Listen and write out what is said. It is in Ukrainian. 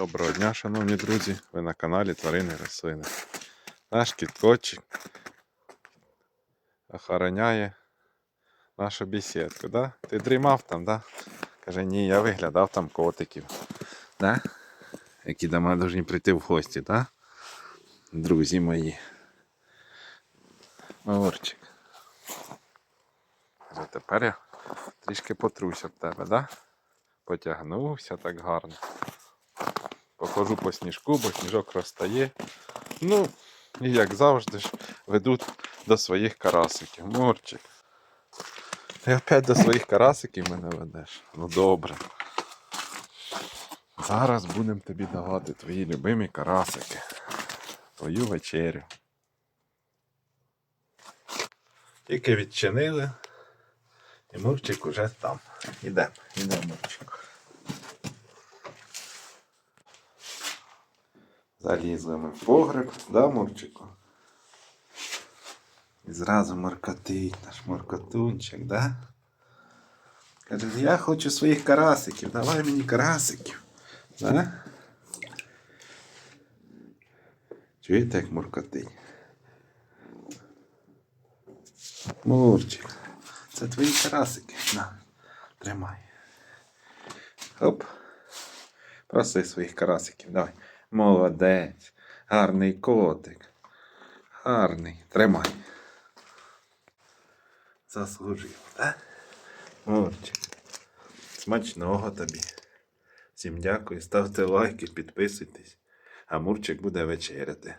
Доброго дня, шановні друзі! Ви на каналі Тварини Рослини. Наш кіткотчик охороняє нашу бесідку, да? Ти дрімав там, да? Каже, ні, я виглядав там котиків. Да? Які до мене повинні прийти в гості, да? Друзі мої. Морчик. Каже, тепер я трішки потруся в тебе, да? Потягнувся так гарно. Походжу по сніжку, бо сніжок розтає. Ну, і як завжди ж ведуть до своїх карасиків. Мурчик. Ти опять до своїх карасиків мене ведеш. Ну добре. Зараз будемо тобі давати твої любимі карасики. Твою вечерю. Тільки відчинили. І Мурчик уже там. Ідемо, ідемо, Мурчик. Залізли ми в погреб, да, Мурчику? І зразу моркотить наш моркотунчик, да? Каже, я хочу своїх карасиків, давай мені карасиків. Да? Чуєте, як муркотить? Мурчик, це твої карасики. На, тримай. Оп. Проси своїх карасиків, давай. Молодець. Гарний котик. Гарний. Тримай. Заслужив, так? Мурчик. Смачного тобі. Всім дякую. Ставте лайки, підписуйтесь. А Мурчик буде вечеряти.